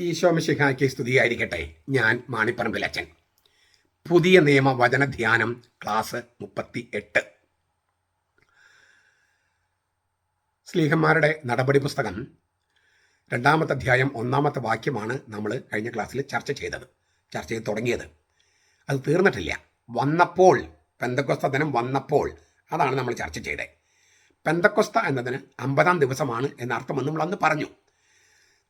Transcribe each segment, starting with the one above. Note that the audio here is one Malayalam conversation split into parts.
ഈശോമിശിഹായ്ക്ക് സ്തുതിയായിരിക്കട്ടെ ഞാൻ മാണിപ്പറമ്പിൽ അച്ഛൻ. പുതിയ നിയമ വചന ധ്യാനം ക്ലാസ് മുപ്പത്തി എട്ട് സ്ലീഹന്മാരുടെ നടപടി പുസ്തകം രണ്ടാമത്തെ അധ്യായം ഒന്നാമത്തെ വാക്യമാണ് നമ്മൾ കഴിഞ്ഞ ക്ലാസ്സിൽ ചർച്ച ചെയ്തത്. ചർച്ച ചെയ്ത് തുടങ്ങിയത്. അത് തീർന്നിട്ടില്ല. വന്നപ്പോൾ പെന്തക്കൊസ്ത ദിനം വന്നപ്പോൾ അതാണ് നമ്മൾ ചർച്ച ചെയ്തത്. പെന്തക്കൊസ്ത എന്നതിന് അമ്പതാം ദിവസമാണ് എന്നർത്ഥമെന്ന് നമ്മൾ അന്ന് പറഞ്ഞു.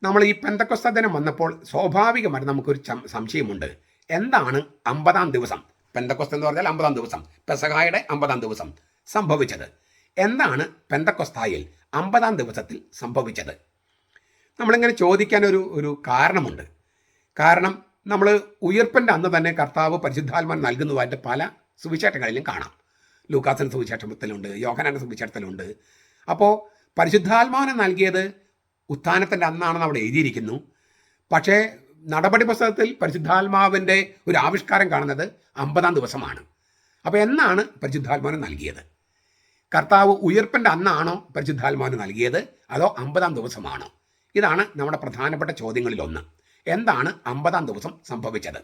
നമ്മൾ ഈ പെന്തക്കൊസ്ത ദിനം വന്നപ്പോൾ സ്വാഭാവികമായിട്ട് നമുക്കൊരു സംശയമുണ്ട്. എന്താണ് അമ്പതാം ദിവസം? പെന്തക്കൊസ്ത എന്ന് പറഞ്ഞാൽ അമ്പതാം ദിവസം. പെസഹായുടെ അമ്പതാം ദിവസം സംഭവിച്ചത്. എന്താണ് പെന്തക്കൊസ്തായിൽ അമ്പതാം ദിവസത്തിൽ സംഭവിച്ചത്? നമ്മളിങ്ങനെ ചോദിക്കാൻ ഒരു ഒരു കാരണമുണ്ട്. കാരണം നമ്മൾ ഉയർപ്പിന്റെ അന്ന് തന്നെ കർത്താവ് പരിശുദ്ധാത്മാൻ നൽകുന്നതായിട്ട് പല സുവിശേഷങ്ങളിലും കാണാം. ലൂക്കാസിന്റെ സുവിശേഷത്തിലുണ്ട് യോഹനാന്റെ സുവിശേഷത്തിലുണ്ട്. അപ്പോൾ പരിശുദ്ധാത്മാവിനെ നൽകിയത് ഉത്ഥാനത്തിന്റെ അന്നാണെന്ന് അവിടെ എഴുതിയിരിക്കുന്നു. പക്ഷേ നടപടി പുസ്തകത്തിൽ പരിശുദ്ധാത്മാവിന്റെ ഒരു ആവിഷ്കാരം കാണുന്നത് അമ്പതാം ദിവസമാണ്. അപ്പോൾ എന്നാണ് പരിശുദ്ധാത്മാവിന് നൽകിയത്? കർത്താവ് ഉയർപ്പിന്റെ അന്നാണോ പരിശുദ്ധാത്മാവിന് നൽകിയത്? അതോ അമ്പതാം ദിവസമാണോ? ഇതാണ് നമ്മുടെ പ്രധാനപ്പെട്ട ചോദ്യങ്ങളിലൊന്ന്. എന്താണ് അമ്പതാം ദിവസം സംഭവിച്ചത്?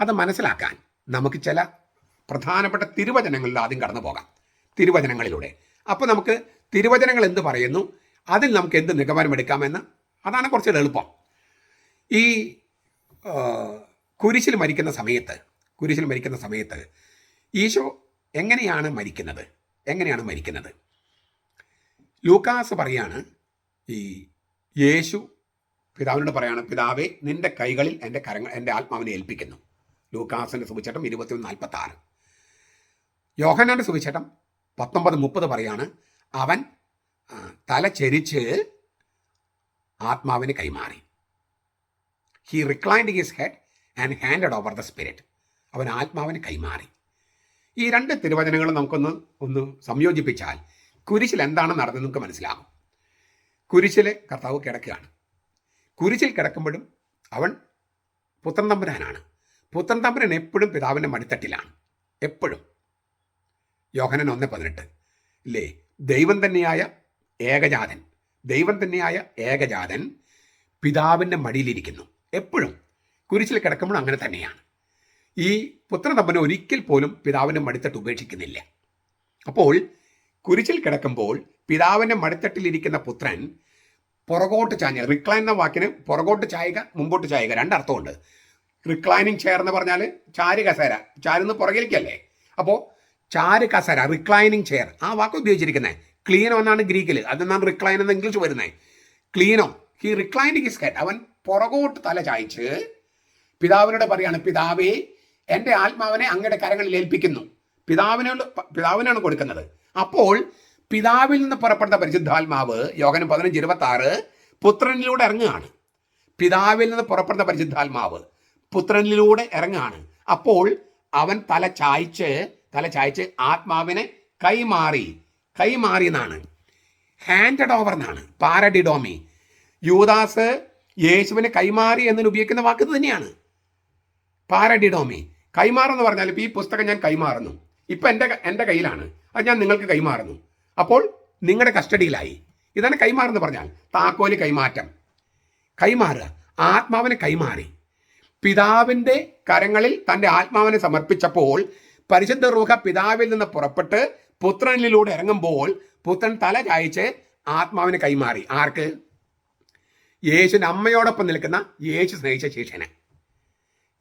അത് മനസ്സിലാക്കാൻ നമുക്ക് ചില പ്രധാനപ്പെട്ട തിരുവചനങ്ങളിൽ ആദ്യം കടന്നു പോകാം തിരുവചനങ്ങളിലൂടെ. അപ്പോൾ നമുക്ക് തിരുവചനങ്ങൾ എന്ത് പറയുന്നു? അതിൽ നമുക്ക് എന്ത് നിഗമനം എടുക്കാമെന്ന് അതാണ് കുറച്ചുകൂടെ എളുപ്പം. ഈ കുരിശിൽ മരിക്കുന്ന സമയത്ത് കുരിശിൽ മരിക്കുന്ന സമയത്ത് ഈശോ എങ്ങനെയാണ് മരിക്കുന്നത്? എങ്ങനെയാണ് മരിക്കുന്നത്? ലൂക്കാസ് പറയാണ് ഈ യേശു പിതാവിനോട് പറയാണ് പിതാവേ നിന്റെ കൈകളിൽ എന്റെ കരങ്ങൾ എന്റെ ആത്മാവിനെ ഏൽപ്പിക്കുന്നു. ലൂക്കാസിന്റെ സുവിശേഷം ഇരുപത്തിയൊന്ന് നാൽപ്പത്തി ആറ് യോഹനാന്റെ സുവിശേഷം പത്തൊമ്പത് മുപ്പത് പറയാണ് അവൻ തല ചരിച്ച് ആത്മാവിന് കൈമാറി. He reclined his head and handed over the spirit അവൻ ആത്മാവിന് കൈമാറി. ഈ രണ്ട് തിരുവചനങ്ങളും നമുക്കൊന്ന് ഒന്ന് സംയോജിപ്പിച്ചാൽ കുരിശിൽ എന്താണ് നടന്നത് നമുക്ക് മനസ്സിലാകും. കുരിശിൽ കർത്താവ് കിടക്കുകയാണ്. കുരിശിൽ കിടക്കുമ്പോഴും അവൻ പുത്രൻ തമ്പുരാനാണ്. പുത്രൻ തമ്പുരൻ എപ്പോഴും പിതാവിന്റെ മടിത്തട്ടിലാണ്. എപ്പോഴും. യോഹനൻ ഒന്ന് പതിനെട്ട്. ഇല്ലേ? ദൈവം തന്നെയായ ഏകജാതൻ. ദൈവം തന്നെയായ ഏകജാതൻ പിതാവിന്റെ മടിയിലിരിക്കുന്നു. എപ്പോഴും കുരിശിൽ കിടക്കുമ്പോൾ അങ്ങനെ തന്നെയാണ്. ഈ പുത്രതമ്പനെ ഒരിക്കൽ പോലും പിതാവിന്റെ മടിത്തട്ട് ഉപേക്ഷിക്കുന്നില്ല. അപ്പോൾ കുരിശിൽ കിടക്കുമ്പോൾ പിതാവിന്റെ മടിത്തട്ടിലിരിക്കുന്ന പുത്രൻ പുറകോട്ട് ചാഞ്ഞ റിക്ലൈൻ എന്ന വാക്കിന് പുറകോട്ട് ചായുക മുമ്പോട്ട് ചായുക രണ്ടർത്ഥമുണ്ട് റിക്ലൈനിങ് ചെയർ എന്ന് പറഞ്ഞാൽ ചാര് കസേര. ചാരുന്ന് പുറകിലേക്കല്ലേ? അപ്പോൾ ചാര് കസേര റിക്ലൈനിങ് ചെയർ ആ വാക്ക് ഉപയോഗിച്ചിരിക്കുന്നത് ക്ലീനോ എന്നാണ് ഗ്രീക്കിൽ അതെന്നാണ് റിക്ലൈൻ എന്ന് ഇംഗ്ലീഷ് വരുന്നത് ക്ലീനോ ഹി റിക്ലൈൻഡ് ഹിസ് ഹെഡ് അവൻ പുറകോട്ട് തല ചായിച്ച് പിതാവിനോട് പറയാണ് പിതാവേ എന്റെ ആത്മാവിനെ അങ്ങയുടെ കരങ്ങളിൽ ഏൽപ്പിക്കുന്നു. പിതാവിനോട് പിതാവിനാണ് കൊടുക്കുന്നത്. അപ്പോൾ പിതാവിൽ നിന്ന് പുറപ്പെടുന്ന പരിശുദ്ധാത്മാവ് യോഗനം പതിനഞ്ച് ഇരുപത്തി ആറ് പുത്രനിലൂടെ ഇറങ്ങുകയാണ്. പിതാവിൽ നിന്ന് പുറപ്പെടുന്ന പരിശുദ്ധാത്മാവ് പുത്രനിലൂടെ ഇറങ്ങുകയാണ്. അപ്പോൾ അവൻ തല ചായ്ച്ച് തല ചായ്ച്ച് ആത്മാവിനെ കൈമാറി കൈമാറി എന്നാണ് ഹാൻഡഡ് ഓവർ എന്നാണ്. പാരഡിഡോമി. യൂദാസ് യേശുവിനെ കൈമാറി എന്നതിന് ഉപയോഗിക്കുന്ന വാക്ക് തന്നെയാണ്. പാരഡിഡോമി. കൈമാറെന്ന് പറഞ്ഞാൽ ഇപ്പോൾ ഈ പുസ്തകം ഞാൻ കൈമാറുന്നു ഇപ്പം എന്റെ എന്റെ കയ്യിലാണ്. അത് ഞാൻ നിങ്ങൾക്ക് കൈമാറുന്നു അപ്പോൾ നിങ്ങളുടെ കസ്റ്റഡിയിലായി. ഇതാണ് കൈമാറെന്ന് പറഞ്ഞാൽ താക്കോൽ കൈമാറ്റം. കൈമാറുക ആത്മാവിനെ കൈമാറി പിതാവിന്റെ കരങ്ങളിൽ തന്റെ ആത്മാവിനെ സമർപ്പിച്ചപ്പോൾ പരിശുദ്ധ റൂഹ പിതാവിൽ നിന്ന് പുറപ്പെട്ട് പുത്രനിലൂടെ ഇറങ്ങുമ്പോൾ പുത്രൻ തല ചായച്ച് ആത്മാവിനെ കൈമാറി. ആർക്ക്? യേശുവിന്റെ അമ്മയോടൊപ്പം നിൽക്കുന്ന യേശു സ്നേഹിച്ച ശിഷ്യന്.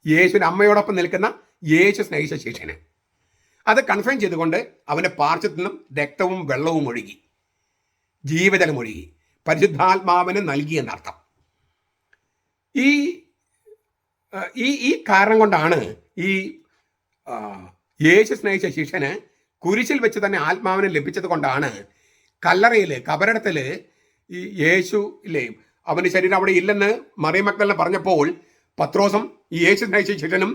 യേശുവിന്റെ അമ്മയോടൊപ്പം നിൽക്കുന്ന യേശു സ്നേഹിച്ച ശിഷ്യന്. അത് കൺഫേം ചെയ്തുകൊണ്ട് അവന്റെ പാർശ്വത്തിൽ നിന്നും രക്തവും വെള്ളവും ഒഴുകി. ജീവജലം ഒഴുകി. പരിശുദ്ധാത്മാവിന് നൽകി എന്നർത്ഥം. ഈ ഈ ഈ കാരണം കൊണ്ടാണ് ഈ യേശു സ്നേഹിച്ച ശിഷ്യന് കുരിശിൽ വെച്ച് തന്നെ ആത്മാവിനെ ലഭിച്ചത് കൊണ്ടാണ് കല്ലറയിൽ കബരടത്തിൽ ഈ യേശു ഇല്ലേ അവന്റെ ശരീരം അവിടെ ഇല്ലെന്ന് മറിയമക്കളെ പറഞ്ഞപ്പോൾ പത്രോസം ഈ യേശു നയിച്ച ശിഷ്യനും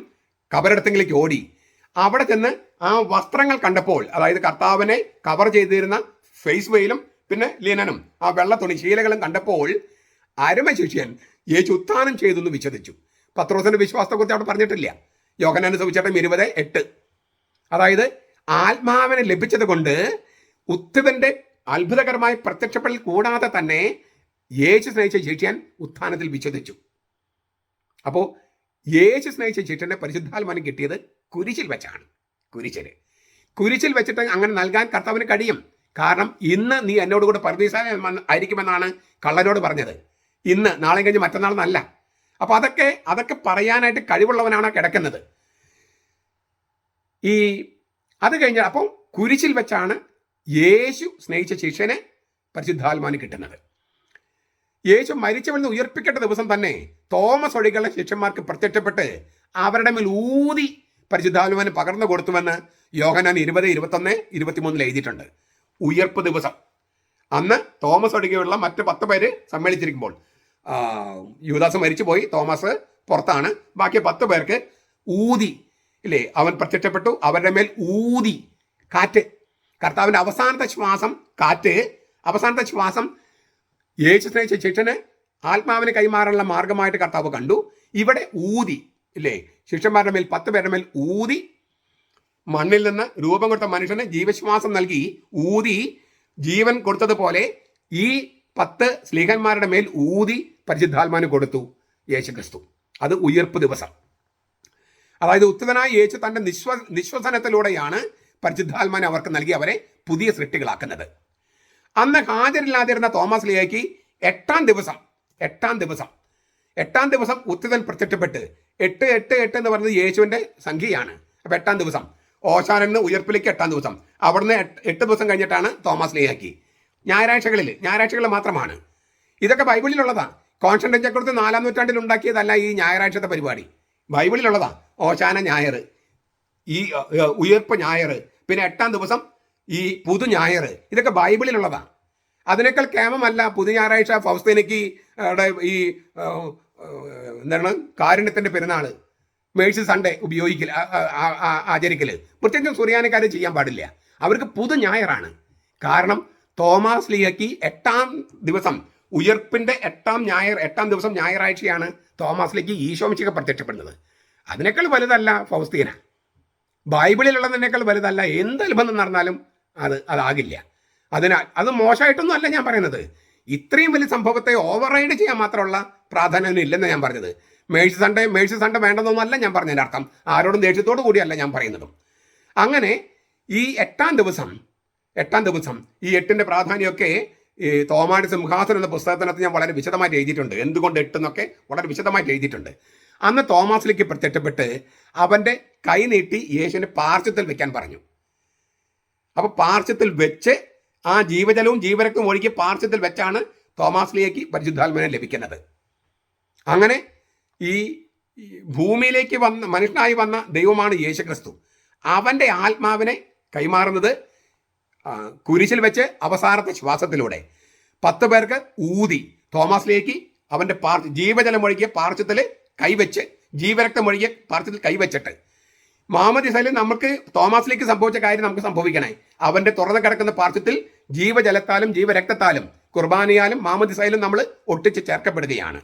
കബരടത്തെങ്കിലേക്ക് ഓടി. അവിടെ ചെന്ന് ആ വസ്ത്രങ്ങൾ കണ്ടപ്പോൾ അതായത് കർത്താവിനെ കവർ ചെയ്തിരുന്ന ഫേസ് വെയിലും പിന്നെ ലീനനും ആ വെള്ള തുണി ശീലകളും കണ്ടപ്പോൾ അരുമ ശിഷ്യൻ യേശു ഉത്ഥാനം ചെയ്തെന്ന് വിശ്വസിച്ചു. പത്രോസിന്റെ വിശ്വാസത്തെക്കുറിച്ച് അവിടെ പറഞ്ഞിട്ടില്ല. സുവിശേഷം ഇരുപത് എട്ട്. അതായത് ആത്മാവിനെ ലഭിച്ചത് കൊണ്ട് ഉത്തുവന്റെ അത്ഭുതകരമായ പ്രത്യക്ഷപ്പെടൽ കൂടാതെ തന്നെ യേശു സ്നേഹിച്ച ശിഷ്യൻ ഉത്ഥാനത്തിൽ വിശ്വസിച്ചു. അപ്പോൾ യേശു സ്നേഹിച്ച ശിഷ്യനെ പരിശുദ്ധാത്മാനം കിട്ടിയത് കുരിശിൽ വെച്ചാണ്. കുരിശിൽ കുരിശിൽ വെച്ചിട്ട് അങ്ങനെ നൽകാൻ കർത്താവിന് കഴിയും. കാരണം ഇന്ന് നീ എന്നോട് കൂടെ പരദീസ ആയിരിക്കുമെന്നാണ് കള്ളനോട് പറഞ്ഞത്. ഇന്ന് നാളെ കഴിഞ്ഞ് മറ്റന്നാൾ എന്നല്ല അപ്പൊ അതൊക്കെ അതൊക്കെ പറയാനായിട്ട് കഴിവുള്ളവനാണ് കിടക്കുന്നത്. ഈ അത് കഴിഞ്ഞ അപ്പം കുരിശിൽ വെച്ചാണ് യേശു സ്നേഹിച്ച ശിഷ്യനെ പരിശുദ്ധാത്മാന് കിട്ടുന്നത്. യേശു മരിച്ചവളിന്ന് ഉയർപ്പിക്കേണ്ട ദിവസം തന്നെ തോമസ് ഒഴികളുടെ ശിഷ്യന്മാർക്ക് പ്രത്യക്ഷപ്പെട്ട് അവരുടെ മേൽ ഊതി പരിശുദ്ധാത്മാന് പകർന്നു കൊടുത്തുവെന്ന് യോഹനാൻ ഇരുപത് ഇരുപത്തൊന്ന് ഇരുപത്തിമൂന്നിൽ എഴുതിയിട്ടുണ്ട്. ഉയർപ്പ് ദിവസം. അന്ന് തോമസ് ഒഴികെയുള്ള മറ്റ് പത്ത് പേര് സമ്മേളിച്ചിരിക്കുമ്പോൾ യുവദാസ് യുവദാസ് മരിച്ചുപോയി തോമസ് പുറത്താണ്. ബാക്കി പത്ത് പേർക്ക് ഊതി ഇല്ലേ? അവൻ പ്രത്യക്ഷപ്പെട്ടു. അവരുടെ മേൽ ഊതി കാറ്റ്. കർത്താവിന്റെ അവസാനത്തെ ശ്വാസം കാറ്റ്. അവസാനത്തെ ശ്വാസം യേശു സ്നേഹിച്ച ശിക്ഷന് ആത്മാവിനെ കൈമാറാനുള്ള മാർഗമായിട്ട് കർത്താവ് കണ്ടു. ഇവിടെ ഊതി ഇല്ലേ? ശിഷ്യന്മാരുടെ മേൽ പത്ത് പേരുടെ മേൽ ഊതി മണ്ണിൽ നിന്ന് രൂപം കൊടുത്ത മനുഷ്യന് ജീവശ്വാസം നൽകി ഊതി ജീവൻ കൊടുത്തതുപോലെ ഈ പത്ത് സ്ലീഹന്മാരുടെ മേൽ ഊതി പരിശുദ്ധാത്മാന് കൊടുത്തു യേശുക്രിസ്തു. അത് ഉയർപ്പ് ദിവസം. അതായത് ഉത്തരനായ യേശു തന്റെ നിശ്വ നിശ്വസനത്തിലൂടെയാണ് പരിശുദ്ധാത്മാൻ അവർക്ക് നൽകി അവരെ പുതിയ സൃഷ്ടികളാക്കുന്നത്. അന്ന് ഹാജരില്ലാതിരുന്ന തോമസ് ലിയയ്ക്ക് എട്ടാം ദിവസം എട്ടാം ദിവസം എട്ടാം ദിവസം ഉത്തിതൻ പ്രത്യക്ഷപ്പെട്ട് എട്ട് എട്ട് എട്ട് എന്ന് പറയുന്നത് യേശുവിന്റെ സംഖ്യയാണ്. അപ്പൊ എട്ടാം ദിവസം ഓശാനെന്ന് ഉയർപ്പിലേക്ക് എട്ടാം ദിവസം. അവിടുന്ന് എട്ട് എട്ട് ദിവസം കഴിഞ്ഞിട്ടാണ് തോമസ് ലിയാക്കി. ഞായറാഴ്ചകളിൽ ഞായറാഴ്ചകളിൽ മാത്രമാണ്. ഇതൊക്കെ ബൈബിളിലുള്ളതാണ്. കോൺസ്റ്റന്റൈൻ ചക്രവർത്തി നാലാം നൂറ്റാണ്ടിൽ ഉണ്ടാക്കിയതല്ല ഈ ഞായറാഴ്ചത്തെ പരിപാടി. ബൈബിളിലുള്ളതാ. ഓശാന ഞായർ. ഈ ഉയർപ്പ് ഞായർ. പിന്നെ എട്ടാം ദിവസം ഈ പുതു ഞായർ. ഇതൊക്കെ ബൈബിളിലുള്ളതാ. അതിനേക്കാൾ കേമമല്ല പുതു ഞായറാഴ്ച ഫൗസ്തീനയ്ക്ക് അവിടെ ഈ എന്താണ് കാരുണ്യത്തിന്റെ പെരുന്നാൾ മേഴ്സി സൺഡേ ഉപയോഗിക്കൽ ആചരിക്കൽ പ്രത്യേകിച്ചും സുറിയാനക്കാർ ചെയ്യാൻ പാടില്ല. അവർക്ക് പുതു ഞായറാണ്. കാരണം തോമാസ് ലിയക്ക് എട്ടാം ദിവസം ഉയർപ്പിന്റെ എട്ടാം ഞായർ എട്ടാം ദിവസം ഞായറാഴ്ചയാണ് തോമാസിലേക്ക് ഈശോമിച്ചിക പ്രത്യക്ഷപ്പെടുന്നത്. അതിനേക്കാൾ വലുതല്ല ഫൗസ്തീന. ബൈബിളിലുള്ളതിനേക്കാൾ വലുതല്ല എന്ത് അത്ഭുതം നടന്നാലും അത് അതാകില്ല. അതിനാൽ അത് മോശമായിട്ടൊന്നും അല്ല ഞാൻ പറയുന്നത്. ഇത്രയും വലിയ സംഭവത്തെ ഓവർ റൈഡ് ചെയ്യാൻ മാത്രമുള്ള പ്രാധാന്യം ഇല്ലെന്ന് ഞാൻ പറഞ്ഞത്. മേഴ്സ് സൺഡേ മേഴ്സ് സൺഡേ വേണ്ടെന്നൊന്നല്ല ഞാൻ പറഞ്ഞതിന്റെ അർത്ഥം. ആരോടും ദേഷ്യത്തോടു കൂടിയല്ല ഞാൻ പറയുന്നതും. അങ്ങനെ ഈ എട്ടാം ദിവസം എട്ടാം ദിവസം ഈ എട്ടിന്റെ പ്രാധാന്യമൊക്കെ ഈ തോമാടി സിംഹാസനം എന്ന പുസ്തകത്തിനകത്ത് ഞാൻ വളരെ വിശദമായിട്ട് എഴുതിയിട്ടുണ്ട്. എന്തുകൊണ്ട് എട്ട് എന്നൊക്കെ വളരെ വിശദമായിട്ട് എഴുതിയിട്ടുണ്ട്. അന്ന് തോമാസിലേക്ക് പ്രത്യക്ഷപ്പെട്ട് അവന്റെ കൈ നീട്ടി യേശുവിനെ പാർശ്വത്തിൽ വെക്കാൻ പറഞ്ഞു. അപ്പോൾ പാർശ്വത്തിൽ വെച്ച് ആ ജീവജലവും ജീവരക്തവും ഒഴുകി പാർശ്വത്തിൽ വെച്ചാണ് തോമാസിലേക്ക് പരിശുദ്ധാത്മനെ ലഭിക്കുന്നത്. അങ്ങനെ ഈ ഭൂമിയിലേക്ക് വന്ന മനുഷ്യനായി വന്ന ദൈവമാണ് യേശുക്രിസ്തു. അവന്റെ ആത്മാവിനെ കൈമാറുന്നത് കുരിശിൽ വെച്ച് അവസാനത്തെ ശ്വാസത്തിലൂടെ. പത്ത് പേർക്ക് ഊതി. തോമസ് തോമസിലേക്ക് അവന്റെ പാർ ജീവജലം ഒഴുകിയ പാർശ്വത്തിൽ കൈവച്ച് ജീവരക്തം ഒഴുകിയ പാർശ്വത്തിൽ കൈവച്ചിട്ട്. മാമദിസയിൽ നമുക്ക് തോമസിലേക്ക് സംഭവിച്ച കാര്യം നമുക്ക് സംഭവിക്കണേ. അവന്റെ തുറന്നു കിടക്കുന്ന പാർശ്വത്തിൽ ജീവജലത്താലും ജീവരക്തത്താലും കുർബാനയാലും മാമദിസയിലും നമ്മൾ ഒട്ടിച്ച് ചേർക്കപ്പെടുകയാണ്.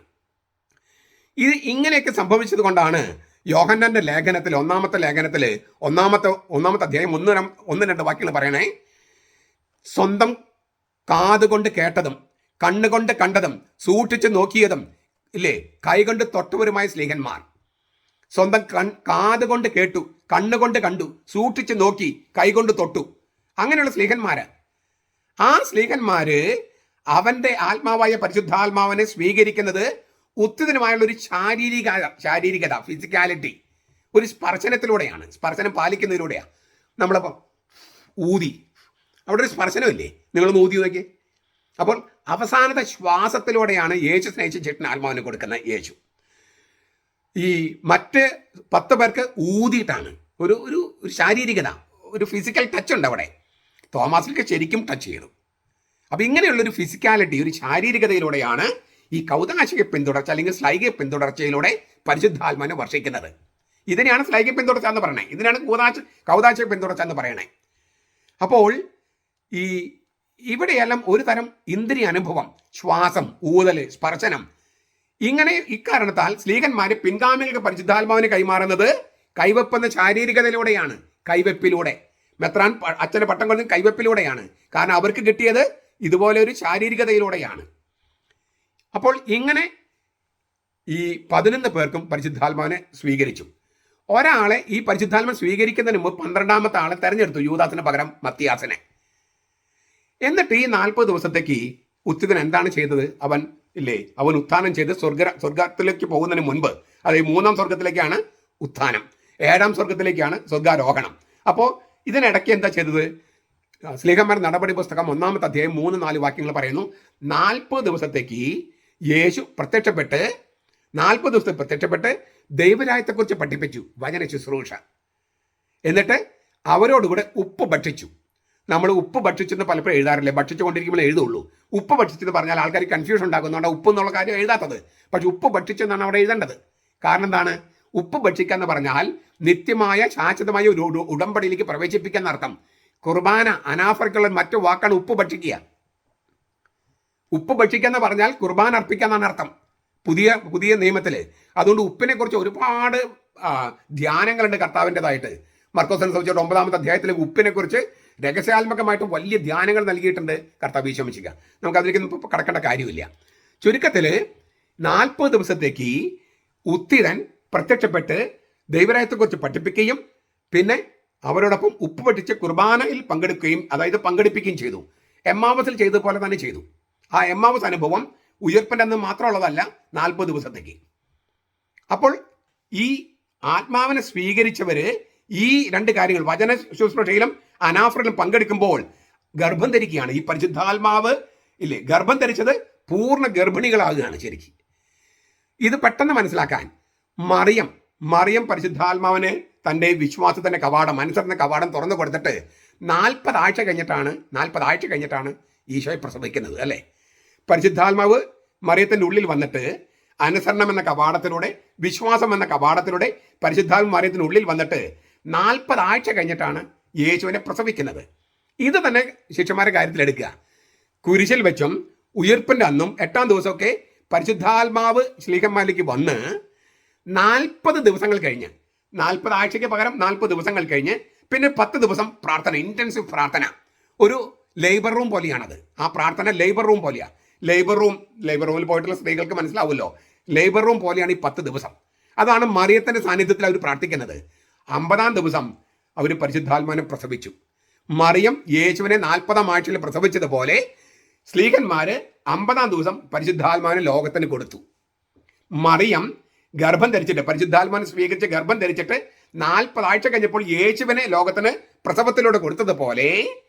ഇത് ഇങ്ങനെയൊക്കെ സംഭവിച്ചത് കൊണ്ടാണ് യോഹന്നാന്റെ ലേഖനത്തിൽ ഒന്നാമത്തെ ലേഖനത്തിൽ ഒന്നാമത്തെ ഒന്നാമത്തെ അധ്യായം ഒന്ന് ഒന്ന് രണ്ട് വാക്യങ്ങൾ പറയണേ. സ്വന്തം കാതുകൊണ്ട് കേട്ടതും കണ്ണുകൊണ്ട് കണ്ടതും സൂക്ഷിച്ചു നോക്കിയതും ഇല്ലേ? കൈകൊണ്ട് തൊട്ടവരുമായ സ്ലീഹന്മാർ സ്വന്തം കൺ കാതുകൊണ്ട് കേട്ടു കണ്ണുകൊണ്ട് കണ്ടു സൂക്ഷിച്ചു നോക്കി കൈകൊണ്ട് തൊട്ടു. അങ്ങനെയുള്ള സ്ലീഹന്മാര് ആ സ്ലീഹന്മാര് അവന്റെ ആത്മാവായ പരിശുദ്ധാത്മാവനെ സ്വീകരിക്കുന്നത് ഉത്തിതനുമായുള്ള ഒരു ശാരീരിക ശാരീരികത ഫിസിക്കാലിറ്റി ഒരു സ്പർശനത്തിലൂടെയാണ്. സ്പർശനം പാലിക്കുന്നതിലൂടെയാണ് നമ്മളിപ്പോൾ ഊതി അവിടെ ഒരു സ്പർശനമില്ലേ? നിങ്ങൾ ഊതി അപ്പോൾ അവസാനത്തെ ശ്വാസത്തിലൂടെയാണ് യേശു സ്നേഹിച്ച ചേട്ടൻ ആത്മാവിന് കൊടുക്കുന്ന യേശു. ഈ മറ്റ് പത്ത് പേർക്ക് ഊതിയിട്ടാണ്. ഒരു ഒരു ഒരു ശാരീരികത ഒരു ഫിസിക്കൽ ടച്ച് ഉണ്ട് അവിടെ. തോമസിലേക്ക് ശരിക്കും ടച്ച് ചെയ്തു. അപ്പൊ ഇങ്ങനെയുള്ളൊരു ഫിസിക്കാലിറ്റി ഒരു ശാരീരികതയിലൂടെയാണ് ഈ കൗതാശിക പിന്തുടർച്ച അല്ലെങ്കിൽ സ്ലൈക പിന്തുടർച്ചയിലൂടെ പരിശുദ്ധാത്മാനെ വർഷിക്കുന്നത്. ഇതിനെയാണ് സ്ലൈക പിന്തുടർച്ച എന്ന് പറയണേ ഇതിനാണ് കൂതാശ കൗതാശിക പിന്തുടർച്ച എന്ന് പറയണേ അപ്പോൾ ഈ ഇവിടെയെല്ലാം ഒരു തരം ഇന്ദ്രിയ അനുഭവം ശ്വാസം ഊതൽ സ്പർശനം. ഇങ്ങനെ ഇക്കാരണത്താൽ സ്ത്രീകന്മാര് പിൻഗാമികൾക്ക് പരിശുദ്ധാത്മാവിനെ കൈമാറുന്നത് കൈവെപ്പെന്ന ശാരീരികതയിലൂടെയാണ് കൈവപ്പിലൂടെ. മെത്രാൻ അച്ഛന്റെ പട്ടം കൊടുക്കുന്ന കൈവെപ്പിലൂടെയാണ്. കാരണം അവർക്ക് കിട്ടിയത് ഇതുപോലെ ഒരു ശാരീരികതയിലൂടെയാണ്. അപ്പോൾ ഇങ്ങനെ ഈ പതിനൊന്ന് പേർക്കും പരിശുദ്ധാത്മാവിനെ സ്വീകരിച്ചു. ഒരാളെ ഈ പരിശുദ്ധാത്മ സ്വീകരിക്കുന്നതിന് മുമ്പ് പന്ത്രണ്ടാമത്തെ ആളെ തെരഞ്ഞെടുത്തു യൂദാസിന് പകരം മത്തിയാസിനെ. എന്നിട്ട് ഈ നാൽപ്പത് ദിവസത്തേക്ക് ഉത്തിതൻ എന്താണ് ചെയ്തത്? അവൻ ഇല്ലേ അവൻ ഉത്ഥാനം ചെയ്ത് സ്വർഗ സ്വർഗത്തിലേക്ക് പോകുന്നതിന് മുൻപ് അതായത് മൂന്നാം സ്വർഗത്തിലേക്കാണ് ഉത്ഥാനം. ഏഴാം സ്വർഗത്തിലേക്കാണ് സ്വർഗാരോഹണം അപ്പോൾ ഇതിനിടയ്ക്ക് എന്താ ചെയ്തത്? സ്ലീഹന്മാർ നടപടി പുസ്തകം ഒന്നാമത്തെ അധ്യായം മൂന്ന് നാല് വാക്യങ്ങൾ പറയുന്നു നാൽപ്പത് ദിവസത്തേക്ക് യേശു പ്രത്യക്ഷപ്പെട്ട് നാൽപ്പത് ദിവസത്തെ പ്രത്യക്ഷപ്പെട്ട് ദൈവരായത്തെക്കുറിച്ച് പഠിപ്പിച്ചു. വചന ശുശ്രൂഷ. എന്നിട്ട് അവരോടുകൂടെ ഉപ്പ് ഭക്ഷിച്ചു. നമ്മൾ ഉപ്പ് ഭക്ഷിച്ചെന്ന് പലപ്പോഴും എഴുതാറില്ലേ? ഭക്ഷിച്ചുകൊണ്ടിരിക്കുമ്പോൾ എഴുതുള്ളൂ. ഉപ്പ് ഭക്ഷിച്ചെന്ന് പറഞ്ഞാൽ ആൾക്കാർ കൺഫ്യൂഷൻ ഉണ്ടാകുന്നതുകൊണ്ട് ഉപ്പ് എന്നുള്ള കാര്യം എഴുതാത്തത്. പക്ഷെ ഉപ്പ് ഭക്ഷിച്ചെന്നാണ് അവിടെ എഴുതേണ്ടത്. കാരണം എന്താണ്? ഉപ്പ് ഭക്ഷിക്കുക എന്ന് പറഞ്ഞാൽ നിത്യമായ ശാശ്വതമായ ഒരു ഉടമ്പടിയിലേക്ക് പ്രവേശിപ്പിക്കുന്ന അർത്ഥം കുർബാന അനാഫർക്കുള്ള മറ്റു വാക്കാണ് ഉപ്പ് ഭക്ഷിക്കുക. ഉപ്പ് ഭക്ഷിക്കുക എന്ന് പറഞ്ഞാൽ കുർബാന അർപ്പിക്കുക എന്നാണ് അർത്ഥം. പുതിയ പുതിയ നിയമത്തിൽ അതുകൊണ്ട് ഉപ്പിനെ കുറിച്ച് ഒരുപാട് ധ്യാനങ്ങളുണ്ട് കർത്താവിന്റെതായിട്ട്. മർക്കോസൻ സംബന്ധിച്ചിട്ട് ഒമ്പതാമത്തെ അധ്യായത്തിൽ ഉപ്പിനെ കുറിച്ച് രഹസ്യാത്മകമായിട്ട് വലിയ ധ്യാനങ്ങൾ നൽകിയിട്ടുണ്ട് കർത്താവ് വിശമിച്ചിക്ക നമുക്ക് അതിലേക്ക് കടക്കേണ്ട കാര്യമില്ല. ചുരുക്കത്തിൽ നാൽപ്പത് ദിവസത്തേക്ക് ഉത്തിരൻ പ്രത്യക്ഷപ്പെട്ട് ദൈവരായത്തെക്കുറിച്ച് പഠിപ്പിക്കുകയും പിന്നെ അവരോടൊപ്പം ഉപ്പ് പഠിച്ച് കുർബാനയിൽ പങ്കെടുക്കുകയും അതായത് പങ്കെടുപ്പിക്കുകയും ചെയ്തു. എമ്മാവസിൽ ചെയ്തതുപോലെ തന്നെ ചെയ്തു. ആ എമ്മാവസ് അനുഭവം ഉയർപ്പിന്റെ അന്ന് മാത്രമുള്ളതല്ല നാൽപ്പത് ദിവസത്തേക്ക്. അപ്പോൾ ഈ ആത്മാവിനെ സ്വീകരിച്ചവര് ഈ രണ്ട് കാര്യങ്ങൾ വചന ശുശ്രൂഷയിലും അനാഫറിലും പങ്കെടുക്കുമ്പോൾ ഗർഭം ധരിക്കുകയാണ്. ഈ പരിശുദ്ധാത്മാവ് ഇല്ലേ? ഗർഭം ധരിച്ചത് പൂർണ ഗർഭിണികളാകുകയാണ് ശരിക്കും. ഇത് പെട്ടെന്ന് മനസ്സിലാക്കാൻ മറിയം മറിയം പരിശുദ്ധാത്മാവിന് തന്റെ വിശ്വാസത്തിന്റെ കവാടം അനുസരണ കവാടം തുറന്നു കൊടുത്തിട്ട് നാൽപ്പതാഴ്ച കഴിഞ്ഞിട്ടാണ് നാൽപ്പതാഴ്ച കഴിഞ്ഞിട്ടാണ് ഈശോയെ പ്രസവിക്കുന്നത് അല്ലേ? പരിശുദ്ധാത്മാവ് മറിയത്തിന്റെ ഉള്ളിൽ വന്നിട്ട് അനുസരണം എന്ന കവാടത്തിലൂടെ വിശ്വാസം എന്ന കവാടത്തിലൂടെ പരിശുദ്ധാത്മ മറിയത്തിന്റെ ഉള്ളിൽ വന്നിട്ട് നാൽപ്പതാഴ്ച കഴിഞ്ഞിട്ടാണ് യേശുവിനെ പ്രസവിക്കുന്നത്. ഇത് തന്നെ ശിഷ്യന്മാരെ കാര്യത്തിലെടുക്കുക കുരിശിൽ വെച്ചും ഉയർപ്പിന്റെ അന്നും എട്ടാം ദിവസമൊക്കെ പരിശുദ്ധാത്മാവ് ശ്ലീഹന്മാരിലേക്ക് വന്ന് നാൽപ്പത് ദിവസങ്ങൾ കഴിഞ്ഞ് നാൽപ്പത് ആഴ്ചയ്ക്ക് പകരം നാൽപ്പത് ദിവസങ്ങൾ കഴിഞ്ഞ് പിന്നെ പത്ത് ദിവസം പ്രാർത്ഥന ഇന്റൻസീവ് പ്രാർത്ഥന. ഒരു ലേബർ റൂം പോലെയാണത്. ആ പ്രാർത്ഥന ലേബർ റൂം പോലെയാ. ലേബർ റൂം ലേബർ റൂമിൽ പോയിട്ടുള്ള സ്ത്രീകൾക്ക് മനസ്സിലാവുമല്ലോ. ലേബർ റൂം പോലെയാണ് ഈ പത്ത് ദിവസം. അതാണ് മറിയത്തിന്റെ സാന്നിധ്യത്തിൽ അവർ പ്രാർത്ഥിക്കുന്നത്. അമ്പതാം ദിവസം അവർ പരിശുദ്ധാത്മാനെ പ്രസവിച്ചു. മറിയം യേശുവിനെ നാൽപ്പതാം ആഴ്ചയിൽ പ്രസവിച്ചതുപോലെ സ്ത്രീകന്മാര് അമ്പതാം ദിവസം പരിശുദ്ധാത്മാവിനെ ലോകത്തിന് കൊടുത്തു. മറിയം ഗർഭം ധരിച്ചിട്ട് പരിശുദ്ധാത്മാനെ സ്വീകരിച്ച് ഗർഭം ധരിച്ചിട്ട് നാൽപ്പതാഴ്ച കഴിഞ്ഞപ്പോൾ യേശുവിനെ ലോകത്തിന് പ്രസവത്തിലൂടെ കൊടുത്തതുപോലെ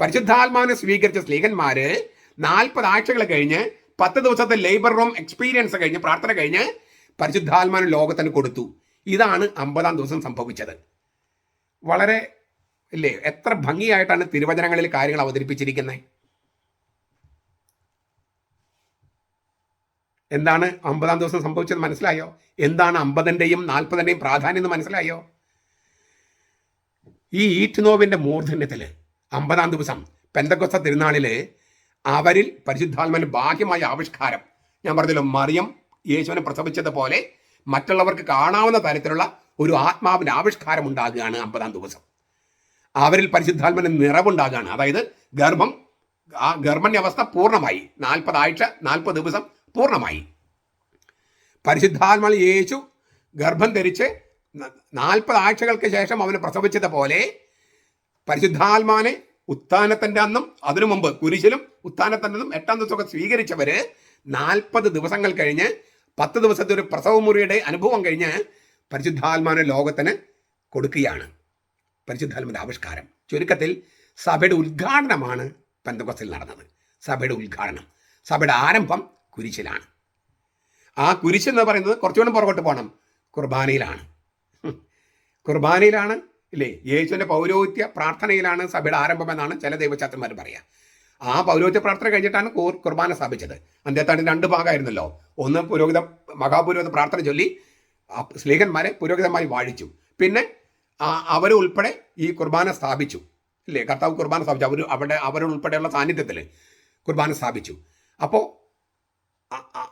പരിശുദ്ധാത്മാവിനെ സ്വീകരിച്ച സ്ത്രീകന്മാര് നാൽപ്പത് ആഴ്ചകൾ കഴിഞ്ഞ് പത്ത് ദിവസത്തെ ലേബർ റൂം എക്സ്പീരിയൻസ് കഴിഞ്ഞ് പ്രാർത്ഥന കഴിഞ്ഞ് പരിശുദ്ധാത്മാനം ലോകത്തിന് കൊടുത്തു. ഇതാണ് അമ്പതാം ദിവസം സംഭവിച്ചത്. വളരെ ഇല്ലേ എത്ര ഭംഗിയായിട്ടാണ് തിരുവചനങ്ങളിൽ കാര്യങ്ങൾ അവതരിപ്പിച്ചിരിക്കുന്നത്? എന്താണ് അമ്പതാം ദിവസം സംഭവിച്ചത് മനസ്സിലായോ? എന്താണ് അമ്പതിന്റെയും നാൽപ്പതിന്റെയും പ്രാധാന്യം എന്ന് മനസ്സിലായോ? ഈ ഈറ്റുനോവിന്റെ മൂർധന്യത്തിൽ അമ്പതാം ദിവസം പെന്തക്കൊസ്ത തിരുനാളിൽ അവരിൽ പരിശുദ്ധാത്മന് ബാഹ്യമായ ആവിഷ്കാരം. ഞാൻ പറഞ്ഞല്ലോ മറിയം യേശുവിനെ പ്രസവിച്ചതുപോലെ മറ്റുള്ളവർക്ക് കാണാവുന്ന തരത്തിലുള്ള ഒരു ആത്മാവിന്റെ ആവിഷ്കാരം ഉണ്ടാകുകയാണ് അമ്പതാം ദിവസം. അവരിൽ പരിശുദ്ധാത്മന് നിറവുണ്ടാകുകയാണ്. അതായത് ഗർഭം ആ ഗർഭന്റെ അവസ്ഥ പൂർണമായി. നാൽപ്പത് ആഴ്ച നാൽപ്പത് ദിവസം പൂർണമായി. പരിശുദ്ധാത്മ യേശു ഗർഭം ധരിച്ച് നാൽപ്പത് ആഴ്ചകൾക്ക് ശേഷം അവന് പ്രസവിച്ചതുപോലെ പരിശുദ്ധാത്മാനെ ഉത്ഥാനത്തിന്റെ അന്നും അതിനു മുമ്പ് കുരിശിലും ഉത്ഥാനത്തിന്റെ അന്നും എട്ടാം ദിവസമൊക്കെ സ്വീകരിച്ചവര് നാൽപ്പത് ദിവസങ്ങൾ കഴിഞ്ഞ് പത്ത് ദിവസത്തെ ഒരു പ്രസവമുറിയുടെ അനുഭവം കഴിഞ്ഞ് പരിശുദ്ധാത്മാവിനെ ലോകത്തിന് കൊടുക്കുകയാണ്. പരിശുദ്ധാത്മാവിന്റെ ആവിഷ്കാരം. ചുരുക്കത്തിൽ സഭയുടെ ഉദ്ഘാടനമാണ് പെന്തകോസിൽ നടന്നത്. സഭയുടെ ഉദ്ഘാടനം. സഭയുടെ ആരംഭം കുരിശിലാണ്. ആ കുരിശ് എന്ന് പറയുന്നത് കുറച്ചുകൂടെ പുറകോട്ട് പോകണം കുർബാനയിലാണ്. കുർബാനയിലാണ് ഇല്ലേ? യേശുവിന്റെ പൗരോഹിത്യ പ്രാർത്ഥനയിലാണ് സഭയുടെ ആരംഭം എന്നാണ് ചില ദൈവശാസ്ത്രന്മാർ പറയുക ആ പൗരോഹിത്യ പ്രാർത്ഥന കഴിഞ്ഞിട്ടാണ് കൂർ- കുർബാന സ്ഥാപിച്ചത്. അന്ത്യത്താണ്ട് രണ്ട് ഭാഗമായിരുന്നല്ലോ. ഒന്ന് പുരോഹിത മഹാപുരോഹിത പ്രാർത്ഥന ചൊല്ലി സ്ലീഹന്മാരെ പുരോഹിതന്മാരെ വാഴിച്ചു. പിന്നെ ആ- അവരുൾപ്പെടെ ഈ കുർബാന സ്ഥാപിച്ചു. ഇല്ലേ? കർത്താവ് കുർബാന സ്ഥാപിച്ചു. അവർ അവിടെ അവരുൾപ്പെടെയുള്ള സാന്നിധ്യത്തിൽ കുർബാന സ്ഥാപിച്ചു. അപ്പോൾ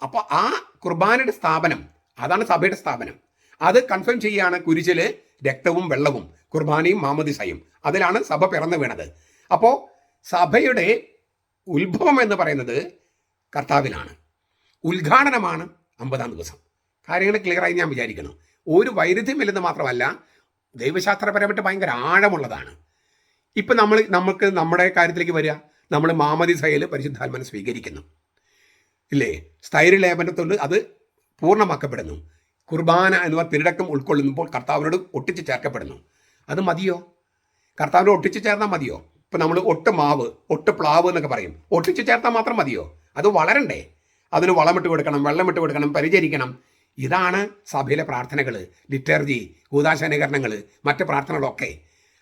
അപ്പോൾ ആ കുർബാനയുടെ സ്ഥാപനം അതാണ് സഭയുടെ സ്ഥാപനം. അത് കൺഫേം ചെയ്യുകയാണ് കുരിശിൽ രക്തവും വെള്ളവും കുർബാനയും മാമദിസയും. അതിലാണ് സഭ പിറന്നു വീണത്. അപ്പോൾ സഭയുടെ ഉത്ഭവം എന്ന് പറയുന്നത് കർത്താവിലാണ്. ഉദ്ഘാടനമാണ് അമ്പതാം ദിവസം. കാര്യങ്ങൾ ആയി ഞാൻ വിചാരിക്കുന്നു. ഒരു വൈരുദ്ധ്യമില്ലെന്ന് മാത്രമല്ല ദൈവശാസ്ത്രപരമായിട്ട് ഭയങ്കര ആഴമുള്ളതാണ്. ഇപ്പം നമ്മൾ നമുക്ക് നമ്മുടെ കാര്യത്തിലേക്ക് വരിക. നമ്മൾ മാമതിസയിൽ പരിശുദ്ധാത്മനെ സ്വീകരിക്കുന്നു. ഇല്ലേ? സ്ഥൈര്യലേപനത്തോട് അത് പൂർണമാക്കപ്പെടുന്നു. കുർബാന എന്നിവ തിരടക്കം ഉൾക്കൊള്ളുമ്പോൾ കർത്താവിനോട് ഒട്ടിച്ച് ചേർക്കപ്പെടുന്നു. അത് മതിയോ? കർത്താവിനോട് ഒട്ടിച്ച് ചേർന്നാൽ മതിയോ? ഇപ്പം നമ്മൾ ഒട്ട് മാവ് ഒട്ട് പ്ലാവ് എന്നൊക്കെ പറയും. ഒട്ടിച്ച് ചേർത്താൽ മാത്രം മതിയോ? അത് വളരണ്ടേ. അതിന് വളമിട്ട് കൊടുക്കണം വെള്ളമിട്ട് കൊടുക്കണം പരിചരിക്കണം. ഇതാണ് സഭയിലെ പ്രാർത്ഥനകൾ ലിറ്റർജി കൂതാശനീകരണങ്ങൾ മറ്റ് പ്രാർത്ഥനകളൊക്കെ.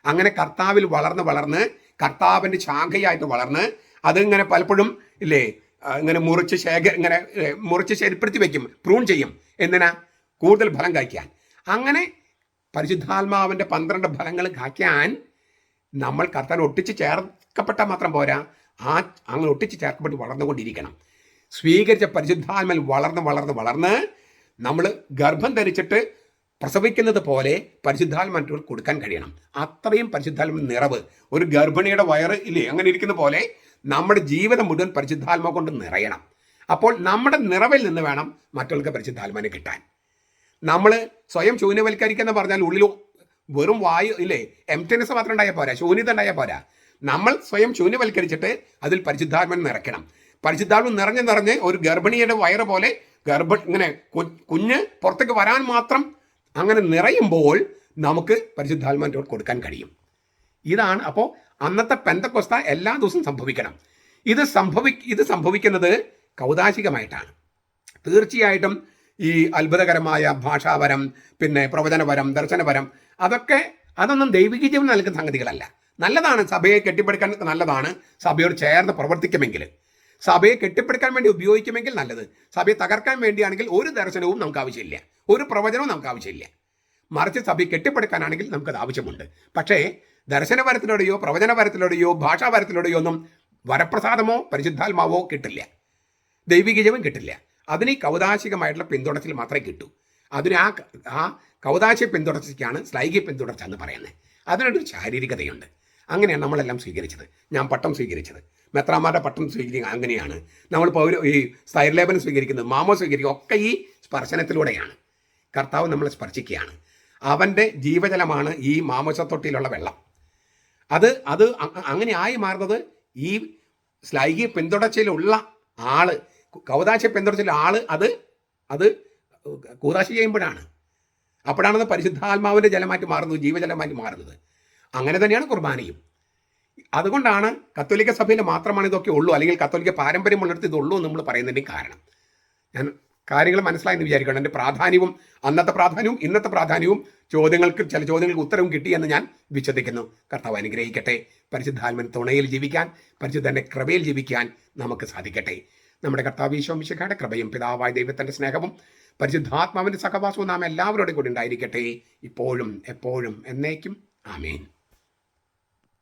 അങ്ങനെ കർത്താവിൽ വളർന്ന് വളർന്ന് കർത്താവിന്റെ ശാഖയായിട്ട് വളർന്ന് അതിങ്ങനെ പലപ്പോഴും ഇല്ലേ ഇങ്ങനെ മുറിച്ച് ശേഖ ഇങ്ങനെ മുറിച്ച് ശരിപ്പെടുത്തി വയ്ക്കും പ്രൂൺ ചെയ്യും. എന്തിനാ? കൂടുതൽ ഫലം കായ്ക്കാൻ. അങ്ങനെ പരിശുദ്ധാത്മാവിന്റെ പന്ത്രണ്ട് ഫലങ്ങൾ കായ്ക്കാൻ നമ്മൾ കർത്താൻ ഒട്ടിച്ച് ചേർക്കപ്പെട്ടാൽ മാത്രം പോരാ ആ അങ്ങനെ ഒട്ടിച്ച് ചേർക്കപ്പെട്ട് വളർന്നുകൊണ്ടിരിക്കണം. സ്വീകരിച്ച പരിശുദ്ധാത്മൽ വളർന്ന് വളർന്ന് വളർന്ന് നമ്മൾ ഗർഭം ധരിച്ചിട്ട് പ്രസവിക്കുന്നത് പോലെ പരിശുദ്ധാത്മാറ്റോട് കൊടുക്കാൻ കഴിയണം. അത്രയും പരിശുദ്ധാത്മ നിറവ്. ഒരു ഗർഭിണിയുടെ വയറ് ഇല്ലേ? അങ്ങനെ ഇരിക്കുന്ന പോലെ നമ്മുടെ ജീവിതം മുഴുവൻ പരിശുദ്ധാത്മ കൊണ്ട് നിറയണം. അപ്പോൾ നമ്മുടെ നിറവിൽ നിന്ന് വേണം മറ്റുള്ളവർക്ക് പരിശുദ്ധാത്മാനെ കിട്ടാൻ. നമ്മൾ സ്വയം ശൂന്യവൽക്കരിക്കുന്ന പറഞ്ഞാൽ ഉള്ളിൽ വെറും വായു ഇല്ലേ? എംറ്റനസ് മാത്രം ഉണ്ടായാൽ പോരാ. ശൂന്യത ഉണ്ടായാൽ പോരാ. നമ്മൾ സ്വയം ശൂന്യവൽക്കരിച്ചിട്ട് അതിൽ പരിശുദ്ധാത്മൻ നിറയ്ക്കണം. പരിശുദ്ധാത്മൻ നിറഞ്ഞ് നിറഞ്ഞ് ഒരു ഗർഭിണിയുടെ വയറ് പോലെ ഗർഭ ഇങ്ങനെ കുഞ്ഞ് പുറത്തേക്ക് വരാൻ മാത്രം അങ്ങനെ നിറയുമ്പോൾ നമുക്ക് പരിശുദ്ധാത്മാനോട് കൊടുക്കാൻ കഴിയും. ഇതാണ് അപ്പോൾ അന്നത്തെ പെന്തക്കൊസ്ത എല്ലാ ദിവസവും സംഭവിക്കണം. ഇത് സംഭവി ഇത് സംഭവിക്കുന്നത് കൗതാശികമായിട്ടാണ്. തീർച്ചയായിട്ടും ഈ അത്ഭുതകരമായ ഭാഷാപരം പിന്നെ പ്രവചനപരം ദർശനപരം അതൊക്കെ അതൊന്നും ദൈവിക ജീവൻ നൽകുന്ന സംഗതികളല്ല. നല്ലതാണ് സഭയെ കെട്ടിപ്പടുക്കാൻ നല്ലതാണ്. സഭയോട് ചേർന്ന് പ്രവർത്തിക്കുമെങ്കിൽ. സഭയെ കെട്ടിപ്പടുക്കാൻ വേണ്ടി ഉപയോഗിക്കുമെങ്കിൽ നല്ലത്. സഭയെ തകർക്കാൻ വേണ്ടിയാണെങ്കിൽ ഒരു ദർശനവും നമുക്ക് ആവശ്യമില്ല. ഒരു പ്രവചനവും നമുക്ക് ആവശ്യമില്ല. മറിച്ച് സഭയെ കെട്ടിപ്പടുക്കാനാണെങ്കിൽ നമുക്കത് ആവശ്യമുണ്ട്. പക്ഷേ ദർശനപരത്തിലൂടെയോ പ്രവചനപരത്തിലൂടെയോ ഭാഷാപരത്തിലൂടെയോ ഒന്നും വരപ്രസാദമോ പരിശുദ്ധാത്മാവോ കിട്ടില്ല. ദൈവികജവും കിട്ടില്ല. അതിന് ഈ കൗതാശികമായിട്ടുള്ള പിന്തുണച്ചിൽ മാത്രമേ കിട്ടൂ. അതിന് ആ ആ കൗതാശിക പിന്തുടർച്ചയ്ക്കാണ് സ്ലൈംഗിക പിന്തുടർച്ച എന്ന് പറയുന്നത്. അതിനൊരു ശാരീരികതയുണ്ട്. അങ്ങനെയാണ് നമ്മളെല്ലാം സ്വീകരിച്ചത്. ഞാൻ പട്ടം സ്വീകരിച്ചത്. മെത്രാമാരുടെ പട്ടം സ്വീകരിക്കുക അങ്ങനെയാണ്. നമ്മൾ പൗര ഈ സ്ഥൈര്യലേപനം സ്വീകരിക്കുന്നത് മാമോ സ്വീകരിക്കുക ഒക്കെ ഈ സ്പർശനത്തിലൂടെയാണ്. കർത്താവ് നമ്മളെ സ്പർശിക്കുകയാണ്. അവന്റെ ജീവജലമാണ് ഈ മാമസത്തൊട്ടിയിലുള്ള വെള്ളം. അത് അത് അങ്ങനെ ആയി മാറുന്നത് ഈ സ്ലൈഹിക പിന്തുടർച്ചയിലുള്ള ആൾ കൗതാശ പിന്തുടർച്ചയിലുള്ള ആൾ അത് അത് കൂതാശ ചെയ്യുമ്പോഴാണ്. അപ്പോഴാണത് പരിശുദ്ധാത്മാവിന്റെ ജലമായിട്ട് മാറുന്നത് ജീവജലമായിട്ട് മാറുന്നത്. അങ്ങനെ തന്നെയാണ് കുർബാനയും. അതുകൊണ്ടാണ് കത്തോലിക്ക സഭയിൽ മാത്രമാണ് ഇതൊക്കെ ഉള്ളൂ അല്ലെങ്കിൽ കത്തോലിക്ക പാരമ്പര്യമുള്ളിടത്ത് ഇതുള്ളൂ എന്ന് നമ്മൾ പറയുന്നതിന്റെ കാരണം. ഞാൻ കാര്യങ്ങൾ മനസ്സിലായെന്ന് വിചാരിക്കണം എന്റെ പ്രാധാന്യവും അന്നത്തെ പ്രാധാന്യവും ഇന്നത്തെ പ്രാധാന്യവും ചോദ്യങ്ങൾക്ക് ചില ചോദ്യങ്ങൾക്ക് ഉത്തരവും കിട്ടി എന്ന് ഞാൻ വിശ്വസിക്കുന്നു. കർത്താവ് അനുഗ്രഹിക്കട്ടെ. പരിശുദ്ധാത്മൻ തുണയിൽ ജീവിക്കാൻ പരിശുദ്ധന്റെ കൃപയിൽ ജീവിക്കാൻ നമുക്ക് സാധിക്കട്ടെ. നമ്മുടെ കർത്താവ് ഈശോമിശിഖയുടെ കൃപയും പിതാവായ ദൈവത്തിന്റെ സ്നേഹവും പരിശുദ്ധാത്മാവിന്റെ സഹവാസവും നാം എല്ലാവരോടും കൂടി ഉണ്ടായിരിക്കട്ടെ. ഇപ്പോഴും എപ്പോഴും എന്നേക്കും. ആമേൻ.